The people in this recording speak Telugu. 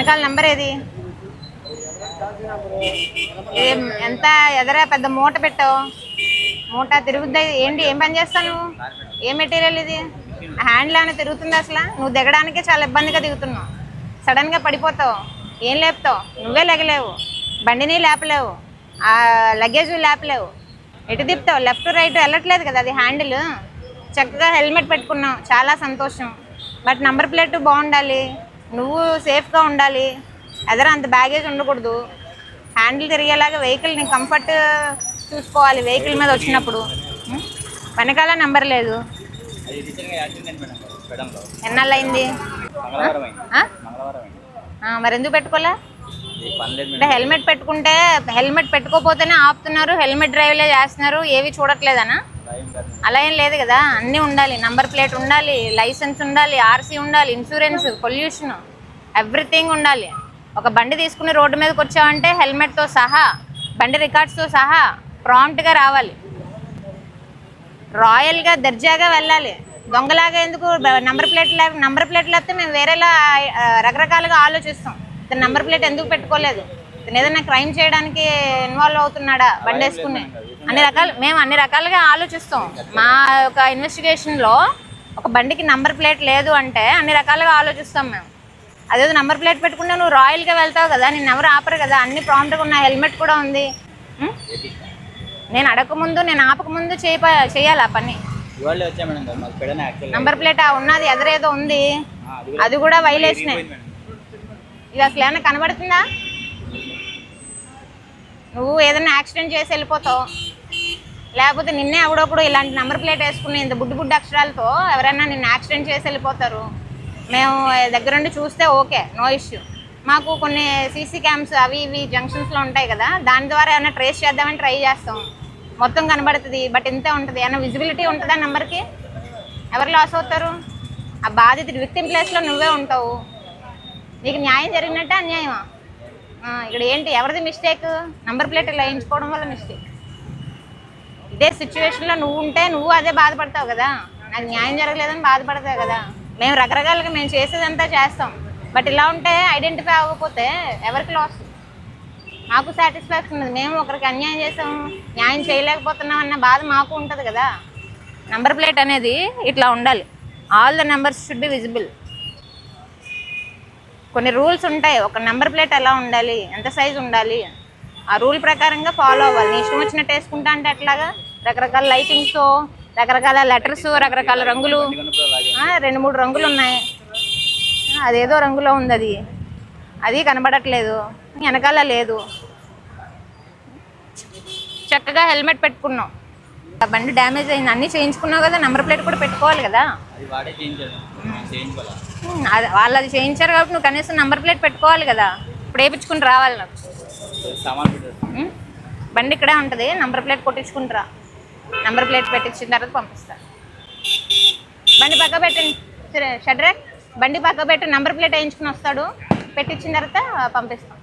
వెనకాల నెంబర్ ఏది? ఏం ఎంత ఎదరా పెద్ద మూట పెట్టావు? మూట తిరుగుద్ది? ఏంటి ఏం పని చేస్తావు నువ్వు? ఏ మెటీరియల్ ఇది? హ్యాండ్లో ఏమైనా తిరుగుతుంది అసలు? నువ్వు దిగడానికే చాలా ఇబ్బందిగా దిగుతున్నావు. సడన్గా పడిపోతావు. ఏం లేపుతావు? నువ్వే లెగలేవు. బండిని లేపలేవు. ఆ లగేజ్ లేపలేవు. ఎటు తిప్పుతావు? లెఫ్ట్ రైట్ వెళ్ళట్లేదు కదా అది హ్యాండిల్ చక్కగా హెల్మెట్ పెట్టుకున్నావు. చాలా సంతోషం. బట్ నంబర్ ప్లేట్ బాగుండాలి. నువ్వు సేఫ్గా ఉండాలి. ఎదర అంత బ్యాగేజ్ ఉండకూడదు. హ్యాండిల్ తిరిగేలాగా వెహికల్ నీ కంఫర్ట్ చూసుకోవాలి వెహికల్ మీద వచ్చినప్పుడు? వెనకాల నెంబర్ లేదు. ఎన్నాళ్ళు అయింది మరి ఎందుకు పెట్టుకోలే? అంటే హెల్మెట్ పెట్టుకుంటే హెల్మెట్ పెట్టుకోపోతేనే ఆపుతున్నారు హెల్మెట్ డ్రైవ్లే చేస్తున్నారు ఏవి చూడట్లేదనా? అలా ఏం లేదు కదా అన్నీ ఉండాలి. నంబర్ ప్లేట్ ఉండాలి లైసెన్స్ ఉండాలి ఆర్సీ ఉండాలి ఇన్సూరెన్స్ పొల్యూషన్ ఎవ్రీథింగ్ ఉండాలి. ఒక బండి తీసుకుని రోడ్డు మీదకి వచ్చామంటే హెల్మెట్తో సహా బండి రికార్డ్స్తో సహా ప్రాంప్ట్గా రావాలి. రాయల్గా దర్జాగా వెళ్ళాలి. దొంగలాగా ఎందుకు నంబర్ ప్లేట్ నంబర్ ప్లేట్లు వస్తే మేము వేరేలా రకరకాలుగా ఆలోచిస్తాం. నంబర్ ప్లేట్ ఎందుకు పెట్టుకోలేదు? ఇతను ఏదైనా క్రైమ్ చేయడానికి ఇన్వాల్వ్ అవుతున్నాడా? బండి వేసుకుని అన్ని రకాలు మేము అన్ని రకాలుగా ఆలోచిస్తాం. మా యొక్క ఇన్వెస్టిగేషన్లో ఒక బండికి నంబర్ ప్లేట్ లేదు అంటే అన్ని రకాలుగా ఆలోచిస్తాం మేము. అదే నంబర్ ప్లేట్ పెట్టుకుంటే నువ్వు రాయల్గా వెళ్తావు కదా నేను ఎవరు ఆపరు కదా అన్ని ప్రాంప్ట్గా ఉన్న హెల్మెట్ కూడా ఉంది? నేను అడగకముందు నేను ఆపకముందు చేయ చేయాలి ఆ పని? నంబర్ ప్లేట్ ఆ? ఉన్నది ఎదురేదో ఉంది. అది కూడా వైలేషనే ఇది అసలు ఏమైనా కనబడుతుందా? నువ్వు ఏదైనా యాక్సిడెంట్ చేసి వెళ్ళిపోతావు. లేకపోతే నిన్నే ఎవడొకడు ఇలాంటి నెంబర్ ప్లేట్ వేసుకుని ఇంత బుడ్డు బుడ్డు అక్షరాలతో ఎవరైనా నిన్ను యాక్సిడెంట్ చేసి వెళ్ళిపోతారు. మేము దగ్గరుండి చూస్తే ఓకే నో ఇష్యూ మాకు కొన్ని సీసీ క్యామ్స్ అవి ఇవి జంక్షన్స్లో ఉంటాయి కదా దాని ద్వారా ఏమైనా ట్రేస్ చేద్దామని ట్రై చేస్తాం. మొత్తం కనబడుతుంది బట్ ఇంతే ఉంటుంది. ఏమైనా విజిబిలిటీ ఉంటుందా నెంబర్కి ఎవరు లాస్ అవుతారు? ఆ బాధితుడు విక్టిమ్ ప్లేస్లో నువ్వే ఉంటావు. నీకు న్యాయం జరిగినట్టే అన్యాయమా? ఇక్కడ ఏంటి? ఎవరిది మిస్టేక్ నంబర్ ప్లేట్ ఇలా వేయించుకోవడం వల్ల మిస్టేక్ ఇదే సిచ్యువేషన్లో నువ్వు ఉంటే నువ్వు అదే బాధపడతావు కదా. నాకు న్యాయం జరగలేదని బాధపడతావు కదా. మేము రకరకాలుగా మేము చేసేదంతా చేస్తాం. బట్ ఇలా ఉంటే ఐడెంటిఫై అవ్వకపోతే ఎవరికి లాస్ మాకు సాటిస్ఫాక్షన్ ఉంది మేము ఒకరికి అన్యాయం చేసాం న్యాయం చేయలేకపోతున్నాం అన్న బాధ మాకు ఉంటుంది కదా. నంబర్ ప్లేట్ అనేది ఇట్లా ఉండాలి. All the numbers should be visible కొన్ని రూల్స్ ఉంటాయి. ఒక నెంబర్ ప్లేట్ ఎలా ఉండాలి? ఎంత సైజ్ ఉండాలి? ఆ రూల్ ప్రకారంగా ఫాలో అవ్వాలి. నీ ఇష్టం వచ్చినట్టు వేసుకుంటా అంటే ఎట్లాగా? రకరకాల లైటింగ్స్ రకరకాల లెటర్స్ రకరకాల రంగులు. రెండు మూడు రంగులు ఉన్నాయి. అదేదో రంగులో ఉంది అది. అది కనబడట్లేదు. వెనకాల లేదు. చక్కగా హెల్మెట్ పెట్టుకున్నాం. బండి డ్యామేజ్ అయింది. అన్నీ చేయించుకున్నావు కదా నెంబర్ ప్లేట్ కూడా పెట్టుకోవాలి కదా. వాళ్ళు అది చేయించారు కాబట్టి నువ్వు కనీసం నంబర్ ప్లేట్ పెట్టుకోవాలి కదా. ఇప్పుడు వేయించుకుని రావాలి నాకు. బండి ఇక్కడే ఉంటుంది. నంబర్ ప్లేట్ కొట్టించుకుంటారా నంబర్ ప్లేట్ పెట్టించిన తర్వాత పంపిస్తా. బండి పక్క పెట్టండి సరే షడ్రే. బండి పక్క పెట్టి. నంబర్ ప్లేట్ వేయించుకుని వస్తాడు. పెట్టించిన తర్వాత పంపిస్తాం.